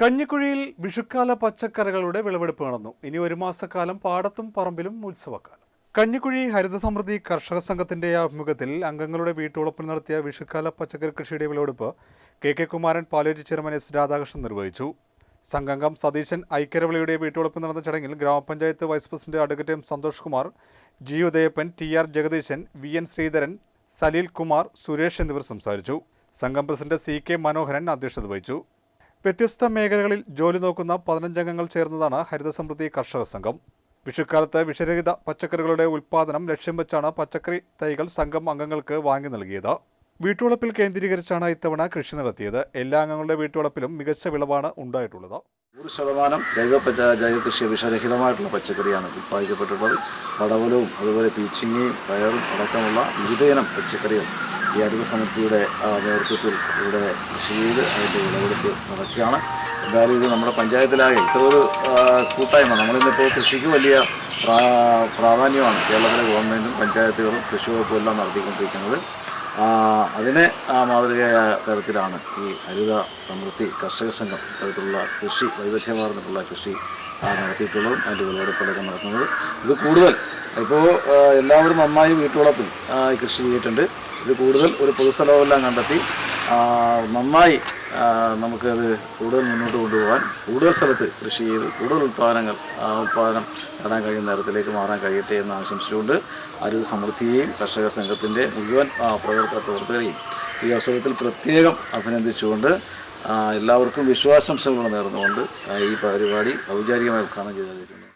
കഞ്ഞിക്കുഴിയിൽ വിഷുക്കാല പച്ചക്കറികളുടെ വിളവെടുപ്പ് നടന്നു. ഇനി ഒരു മാസക്കാലം പാടത്തും പറമ്പിലും ഉത്സവക്കാലം. കഞ്ഞിക്കുഴി ഹരിത സമൃദ്ധി കർഷക സംഘത്തിന്റെ ആഭിമുഖ്യത്തിൽ അംഗങ്ങളുടെ വീട്ടുവളപ്പിൽ നടത്തിയ വിഷുക്കാല പച്ചക്കറി കൃഷിയുടെ വിളവെടുപ്പ് കെ കെ കുമാരൻ പാലേറ്റി ചെയർമാൻ എസ് രാധാകൃഷ്ണൻ നിർവഹിച്ചു. സംഘംഗം സതീശൻ ഐക്യരവിളിയുടെ വീട്ടുവളപ്പിൽ നടന്ന ചടങ്ങിൽ ഗ്രാമപഞ്ചായത്ത് vice president advocate M Santhosh Kumar G Udayappan T R Jagadeesan V N Sreedharan Saleel Kumar Suresh എന്നിവർ സംസാരിച്ചു. സംഘം പ്രസിഡന്റ് സി കെ മനോഹരൻ അധ്യക്ഷത വഹിച്ചു. വ്യത്യസ്ത മേഖലകളിൽ ജോലി നോക്കുന്ന പതിനഞ്ചംഗങ്ങൾ ചേർന്നതാണ് ഹരിത സമൃദ്ധി കർഷക സംഘം. വിഷുക്കാലത്ത് വിഷരഹിത പച്ചക്കറികളുടെ ഉൽപ്പാദനം ലക്ഷ്യം വെച്ചാണ് പച്ചക്കറി തൈകൾ സംഘം അംഗങ്ങൾക്ക് വാങ്ങി നൽകിയത്. വീട്ടുവളപ്പിൽ കേന്ദ്രീകരിച്ചാണ് ഇത്തവണ കൃഷി നടത്തിയത്. എല്ലാ അംഗങ്ങളുടെ വീട്ടുവളപ്പിലും മികച്ച വിളവാണ് ഉണ്ടായിട്ടുള്ളത്. നൂറ് ശതമാനം ജൈവ ജൈവ കൃഷി വിഷരഹിതമായിട്ടുള്ള പച്ചക്കറിയാണ് ഉത്പാദിക്കപ്പെട്ടിട്ടുള്ളത്. പടവലവും അതുപോലെ പീച്ചിങ്ങയും പയറും അടക്കമുള്ള വിവിധയിനം പച്ചക്കറികൾ ഈ അടുത്ത സമൃദ്ധിയുടെ നേതൃത്വത്തിൽ ഇവിടെ കൃഷി ചെയ്ത് അതിന്റെ വിളവെടുപ്പ് നടക്കുകയാണ്. എന്തായാലും ഇത് നമ്മുടെ പഞ്ചായത്തിലാകെ ഇത്ര ഒരു കൂട്ടായ്മ. നമ്മളിന്നിപ്പോൾ കൃഷിക്ക് വലിയ പ്രാ- പ്രാധാന്യമാണ് കേരളത്തിലെ ഗവൺമെന്റും പഞ്ചായത്തുകളും കൃഷി വകുപ്പും എല്ലാം നടത്തിക്കൊണ്ടിരിക്കുന്നത്. അതിനെ മാതൃകയായ തരത്തിലാണ് ഈ ഹരിത സമൃദ്ധി കർഷക സംഘം തരത്തിലുള്ള കൃഷി വൈവിധ്യമാർന്നിട്ടുള്ള കൃഷി നടത്തിയിട്ടുള്ളതും അതിന്റെ വിളവെടുപ്പുകളൊക്കെ നടത്തുന്നത്. ഇത് കൂടുതൽ ഇപ്പോൾ എല്ലാവരും നന്നായി വീട്ടുവളപ്പിൽ കൃഷി ചെയ്തിട്ടുണ്ട്. ഇത് കൂടുതൽ ഒരു പൊതുസ്ഥലമെല്ലാം കണ്ടെത്തി നന്നായി നമുക്ക് നമുക്കത് കൂടുതൽ മുന്നോട്ട് കൊണ്ടുപോകാൻ കൂടുതൽ സ്ഥലത്ത് കൃഷി ചെയ്ത് കൂടുതൽ ഉൽപ്പാദനങ്ങൾ ഉൽപ്പാദനം നേടാൻ കഴിയുന്ന തരത്തിലേക്ക് മാറാൻ കഴിയട്ടെ എന്ന് ആശംസിച്ചുകൊണ്ട് ഹരിത സമൃദ്ധിയെയും കർഷക സംഘത്തിന്റെ മുഴുവൻ പ്രവർത്തക പ്രവർത്തകരെയും ഈ അവസരത്തിൽ പ്രത്യേകം അഭിനന്ദിച്ചുകൊണ്ട് എല്ലാവർക്കും വിശ്വാസംശങ്ങൾ നേർന്നുകൊണ്ട് ഈ പരിപാടി ഔപചാരികമായി ഉദ്ഘാടനം ചെയ്തിരിക്കുന്നു